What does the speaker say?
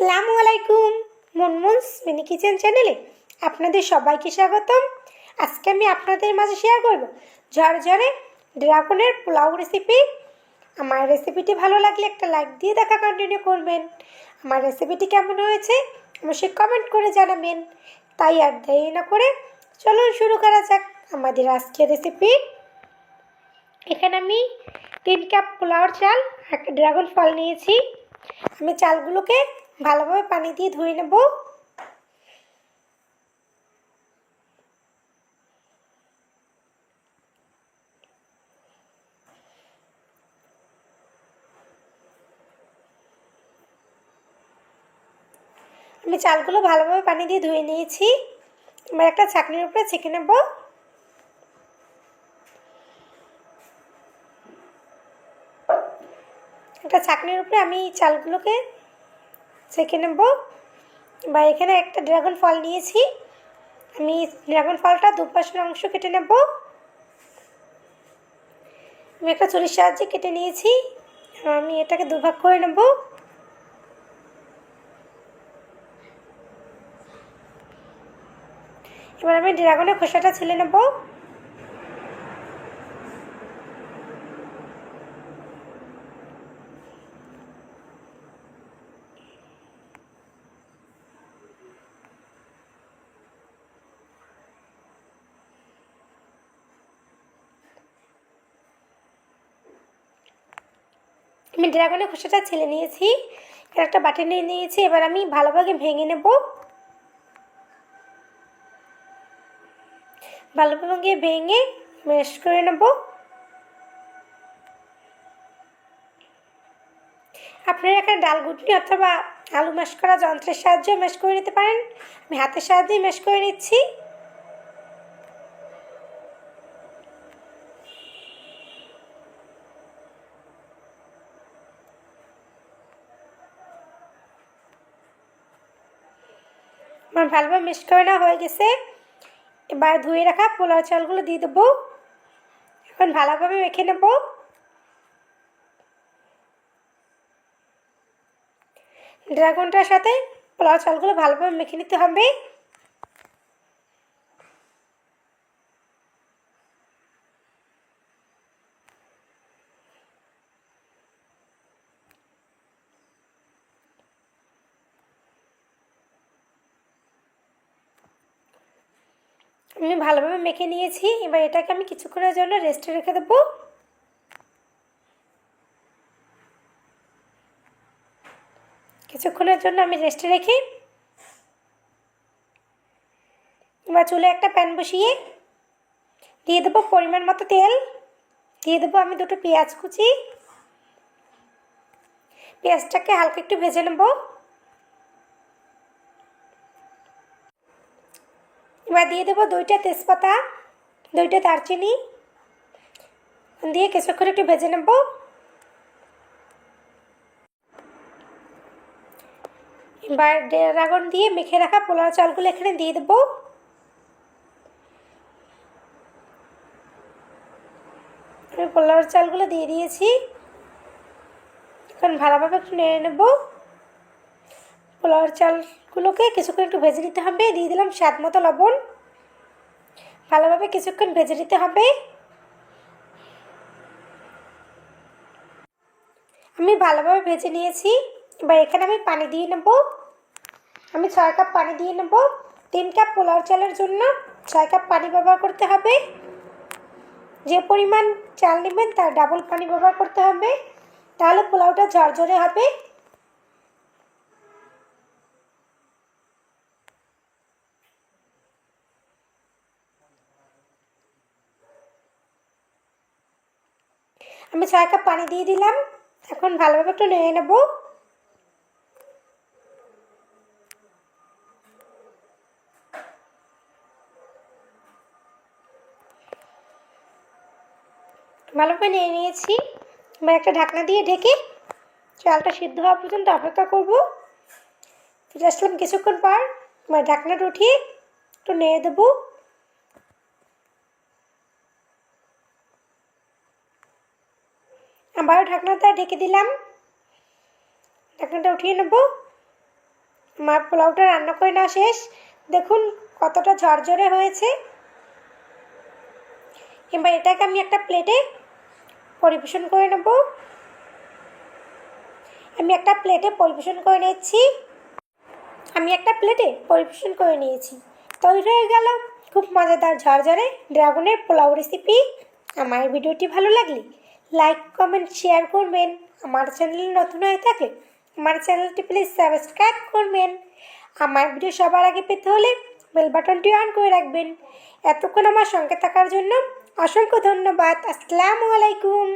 আসসালামু আলাইকুম মুনমুনস mini kitchen চ্যানেলে আপনাদের সবাইকে স্বাগতম। আজকে আমি আপনাদের মাঝে শেয়ার করব ঝরঝরে ড্রাগনের পোলাও রেসিপি আমার রেসিপিটি ভালো লাগলে একটা লাইক দিয়ে দেখা কন্টিনিউ করবেন। আমার রেসিপিটি কেমন হয়েছে অবশ্যই কমেন্ট করে জানাবেন। তাই আর দেরি না করে চলুন শুরু করা যাক আমাদের আজকের রেসিপি এখানে আমি তিন কাপ পোলাওর চাল একটা ড্রাগন ফল নিয়েছি। আমি চালগুলোকে ভালোভাবে পানি দিয়ে ধুয়ে নেব। আমি চালগুলো ভালোভাবে পানি দিয়ে ধুয়ে নিয়েছি। এবার একটা ছাকনির উপরে ছেঁকে নেব। একটা ছাকনির উপরে আমি চালগুলোকে সেঁকে নেব বা এখানে একটা ড্রাগন ফল নিয়েছি। আমি ড্রাগন ফলটা দুপাশের অংশ কেটে নেব। আমি একটা চুরির সাহায্যে কেটে নিয়েছি। আমি এটাকে দুভাগ করে নেব। এবার আমি ড্রাগনের খোসাটা ছিলে নেব। আমি ড্রাগনের খোসাটা ছেলে নিয়েছি, একটা বাটি নিয়ে নিয়েছি, এবার আমি ভালোভাবে ভেঙে নেব। ভালোভাবে ভেঙে ম্যাশ করে নেব। আপনারা এখানে ডাল গুটনি অথবা আলু ম্যাশ করা যন্ত্রের সাহায্যে ম্যাশ করে নিতে পারেন। আমি হাতের সাহায্যেই ম্যাশ করে নিচ্ছি। আমার ভালোভাবে মিক্স করে নেওয়া হয়ে গেছে। এবার ধুয়ে রাখা পোলাও চালগুলো দিয়ে দেবো। এখন ভালোভাবে মেখে নেব। ড্রাগনটার সাথে পোলাও চালগুলো ভালোভাবে মেখে নিতে হবে। আমি ভালোভাবে মেখে নিয়েছি। এবার এটাকে আমি কিছুক্ষণের জন্য রেস্টে রেখে দেবো। কিছুক্ষণের জন্য আমি রেস্টে রেখে এবার চুলে একটা প্যান বসিয়ে দিয়ে দেবো পরিমাণ মতো তেল। দিয়ে দেবো আমি দুটো পেঁয়াজ কুচি। পেঁয়াজটাকে হালকা একটু ভেজে নেব। এবার দিয়ে দেবো দুইটা তেজপাতা, দুইটা দারচিনি। দিয়ে কিছুক্ষণ একটু ভেজে নেব। এবার ড্রাগন দিয়ে মেখে রাখা পোলাও চালগুলো এখানে দিয়ে দেবো। আমি পোলাওর চালগুলো দিয়ে দিয়েছি। এখন ভালোভাবে একটু নেড়ে নেব। পোলাওর চালগুলোকে কিছুক্ষণ একটু ভেজে নিতে হবে। দিয়ে দিলাম স্বাদ মতো লবণ। ভালোভাবে কিছুক্ষণ ভেজে নিতে হবে। আমি ভালোভাবে ভেজে নিয়েছি। এবার এখানে আমি পানি দিয়ে নেব। আমি ছয় কাপ পানি দিয়ে নেব। তিন কাপ পোলাও চালের জন্য ছয় কাপ পানি ব্যবহার করতে হবে। যে পরিমাণ চাল নেবেন তার ডাবল পানি ব্যবহার করতে হবে। তাহলে পোলাওটা ঝরঝরে হবে। আমি ছয় কাপ পানি দিয়ে দিলাম। এখন ভালোভাবে একটু নেড়ে নেব। ভালোভাবে নিয়ে নিয়েছি। এবার একটা ঢাকনা দিয়ে ঢেকে চালটা সিদ্ধ হওয়া পর্যন্ত অপেক্ষা করব। ফিরে আসলাম কিছুক্ষণ পর। ঢাকনাটা উঠিয়ে একটু নেড়ে দেবো। আবারও ঢাকনাটা ঢেকে দিলাম। ঢাকনাটা উঠিয়ে নেব। আমার পোলাওটা রান্না করে নেওয়া শেষ। দেখুন কতটা ঝরঝরে হয়েছে। এবার এটাকে আমি একটা প্লেটে পরিবেশন করে নেব। আমি একটা প্লেটে পরিবেশন করে নিচ্ছি আমি একটা প্লেটে পরিবেশন করে নিয়েছি। তৈরি হয়ে গেল। খুব মজাদার ঝরঝরে ড্রাগনের পোলাও রেসিপি আমার ভিডিওটি ভালো লাগলে লাইক কমেন্ট শেয়ার করবেন। আমার চ্যানেল নতুন হয়ে থাকলে আমার চ্যানেলটি প্লিজ সাবস্ক্রাইব করবেন। আমার ভিডিও সবার আগে পেতে হলে বেল বাটনটি অন করে রাখবেন। এতক্ষণ আমার সঙ্গে থাকার জন্য অসংখ্য ধন্যবাদ। আসসালামু আলাইকুম।